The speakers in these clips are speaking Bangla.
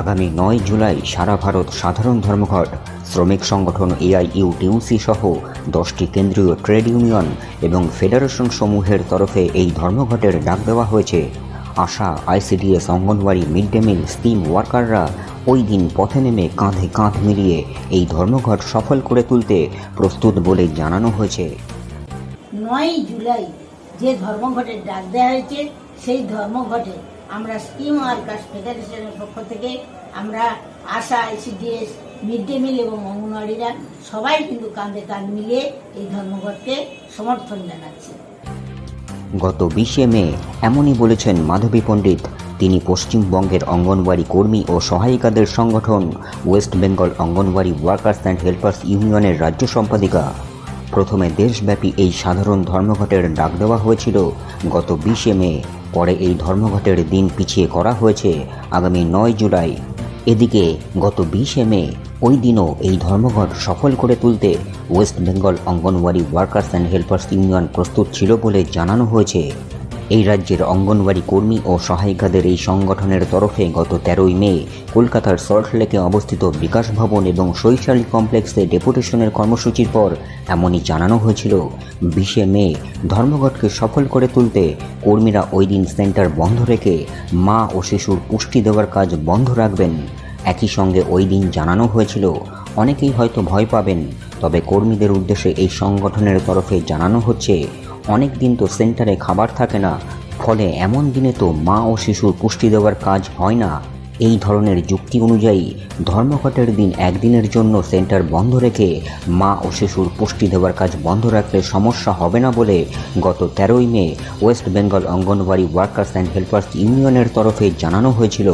আগামী নয় জুলাই সারা ভারত সাধারণ ধর্মঘট, শ্রমিক সংগঠন এআইইউটিউসি সহ দশটি কেন্দ্রীয় ট্রেড ইউনিয়ন এবং ফেডারেশন সমূহের তরফে এই ধর্মঘটের ডাক দেওয়া হয়েছে। ASHA ICDS Anganwadi mid day meal scheme ওয়ার্কাররা ওই দিন পথে নেমে কাঁধে কাঁধ মিলিয়ে এই ধর্মঘট সফল করে তুলতে প্রস্তুত বলে জানানো হয়েছে। নয় জুলাই যে ধর্মঘটের ডাক দেওয়া হয়েছে, সেই ধর্মঘটে আমরা স্কিম ওয়ার্কার্স ফেডারেশনের পক্ষ থেকে আমরা ASHA ICDS mid day meal এবং অঙ্গনওয়াড়িরা সবাই কিন্তু কাঁধে কাঁধ মিলিয়ে এই ধর্মঘটকে সমর্থন জানাচ্ছি। গত বিশে মে এমনই বলেছেন মাধবী পণ্ডিত। তিনি পশ্চিমবঙ্গের অঙ্গনওয়াড়ি কর্মী ও সহায়িকাদের সংগঠন, West Bengal Anganwadi workers and helpers ইউনিয়নের রাজ্য সম্পাদিকা। প্রথমে দেশব্যাপী এই সাধারণ ধর্মঘটের ডাক দেওয়া হয়েছিল গত বিশে মে। পরে এই ধর্মঘটের দিন পিছিয়ে করা হয়েছে আগামী নয় জুলাই। এদিকে গত বিশে মে ওই দিনও এই ধর্মঘট সফল করে তুলতে West Bengal Anganwadi workers and helpers union প্রস্তুত ছিল বলে জানানো হয়েছে। এই রাজ্যের অঙ্গনওয়াড়ি কর্মী ও সহায়িকাদের এই সংগঠনের তরফে গত তেরোই মে কলকাতার সল্টলেকে অবস্থিত বিকাশ ভবন এবং শৈশালী কমপ্লেক্সে ডেপুটেশনের কর্মসূচির পর এমনই জানানো হয়েছিল। বিশে মে ধর্মঘটকে সফল করে তুলতে কর্মীরা ওই দিন সেন্টার বন্ধ রেখে মা ও শিশুর পুষ্টি দেওয়ার কাজ বন্ধ রাখবেন। একই সঙ্গে ওই দিন জানানো হয়েছিল, অনেকেই হয়তো ভয় পাবেন, তবে কর্মীদের উদ্দেশ্যে এই সংগঠনের তরফে জানানো হচ্ছে অনেক দিন তো সেন্টারে খাবার থাকে না, ফলে এমন দিনে তো মা ও শিশুর পুষ্টি দেওয়ার কাজ হয় না। এই ধরনের যুক্তি অনুযায়ী, ধর্মঘটের দিন একদিনের জন্য সেন্টার বন্ধ রেখে মা ও শিশুর পুষ্টি দেওয়ার কাজ বন্ধ রাখলে সমস্যা হবে না বলে গত তেরোই মে West Bengal Anganwadi workers and helpers ইউনিয়নের তরফে জানানো হয়েছিল।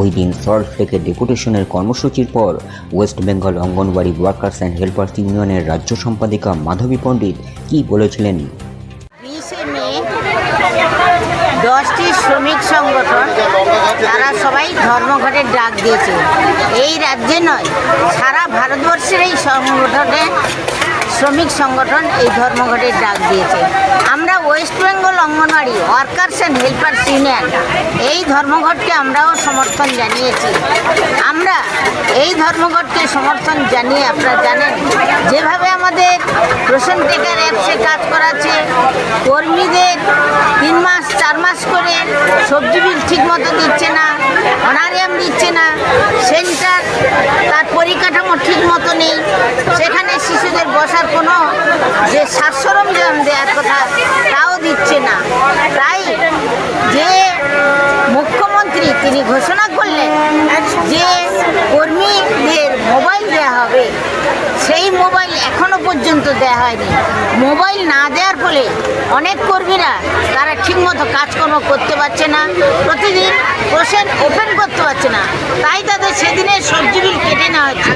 ওই দিন সল্ট থেকে ডেপুটেশনের কর্মসূচির পর West Bengal Anganwadi workers and helpers ইউনিয়নের রাজ্য সম্পাদিকা মাধবী পণ্ডিত কী বলেছিলেন? দশটি শ্রমিক সংগঠন, তারা সবাই ধর্মঘটের ডাক দিয়েছে। এই রাজ্যে নয়, সারা ভারতবর্ষের এই সংগঠনে শ্রমিক সংগঠন এই ধর্মঘটের ডাক দিয়েছে। আমরা West Bengal Anganwadi, workers and helpers union, এই ধর্মঘটকে আমরাও সমর্থন জানিয়েছি। আমরা এই ধর্মঘটকে সমর্থন জানিয়ে আপনারা জানেন, যেভাবে আমাদের রোশন টেকার অ্যাপসে কাজ করাচ্ছে। কর্মীদের তিন মাস, চার মাস করে সবজি বিল ঠিক মতো দিচ্ছে না, অনারিয়াম দিচ্ছে না, সেন্টার তার পরিকাঠামো ঠিক মতো নেই। সেখানে শিশুদের বসার কোনো যে সাশ্রম দেওয়ার কথা, তাও দিচ্ছে না। মোবাইল এখনও পর্যন্ত দেওয়া হয়নি। মোবাইল না দেওয়ার ফলে অনেক কর্মীরা তারা ঠিকমতো কাজকর্ম করতে পারছে না, প্রতিদিন পোষণ ওপেন করতে পারছে না। তাই তাদের সেদিনের সবজি বিল কেটে নেওয়া হচ্ছে।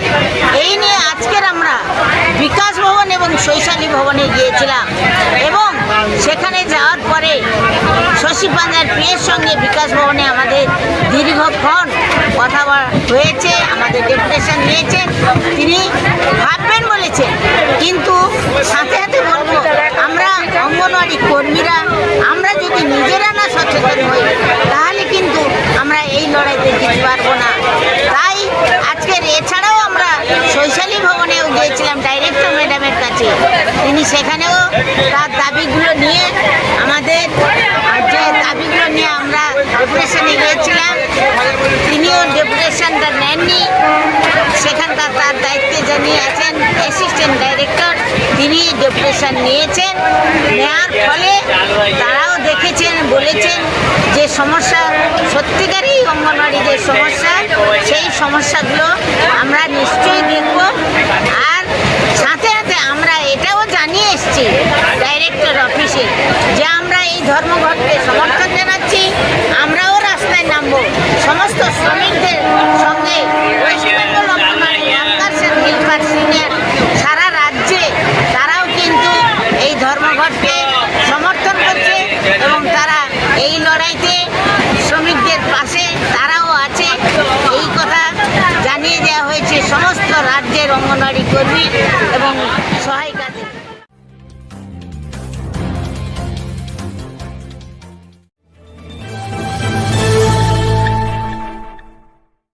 এই নিয়ে আজকের আমরা বিকাশ ভবন এবং শৈশালী ভবনে গিয়েছিলাম এবং সেখানে যাওয়ার পরে শশী পাঞ্জার প্রিয়ের সঙ্গে বিকাশ ভবনে আমাদের দীর্ঘক্ষণ কথা হয়েছে, আমাদের ডেপুটেশন নিয়েছে। তিনি ভাববেন বলেছেন কিন্তু সাথে সাথে বলব আমরা অঙ্গনওয়াড়ি কর্মীরা আমরা যদি নিজেরা না সচেতন হই তাহলে কিন্তু আমরা এই লড়াইতে জিততে পারব না তাই আজকের এছাড়াও আমরা শৈশালী ভবনেও গিয়েছিলাম ডাইরেক্টর ম্যাডামের কাছে তিনি সেখানেও তার দাবিগুলো নিয়ে আমাদের যে দাবিগুলো নিয়ে আমরা ডেপুটেশনে গিয়েছিলাম, তিনিও ডেপুটেশনটা নেননি। সেখানকার তার দায়িত্বে যিনি আছেন অ্যাসিস্ট্যান্ট ডাইরেক্টর তিনি ডেপুটেশন নিয়েছেন। নেওয়ার ফলে তারাও দেখেছেন, বলেছেন যে সমস্যা সত্যিকারই অঙ্গনওয়াড়ি যে সমস্যা, সেই সমস্যাগুলো আমরা নিশ্চয়ই দেখব। আর সাথে সাথে আমরা এটাও জানিয়ে এসেছি ডাইরেক্টর অফিসে যে আমরা এই ধর্মঘটকে সমর্থন জানাচ্ছি, আমরাও রাস্তায় নামবো। সমস্ত শ্রমিকদের সঙ্গে সারা রাজ্যে তারাও কিন্তু এই ধর্মঘটকে সমর্থন করছে এবং তারা এই লড়াইতে শ্রমিকদের পাশে তারাও আছে। এই কথা জানিয়ে দেওয়া হয়েছে সমস্ত রাজ্যের অঙ্গনওয়াড়ি কর্মী এবং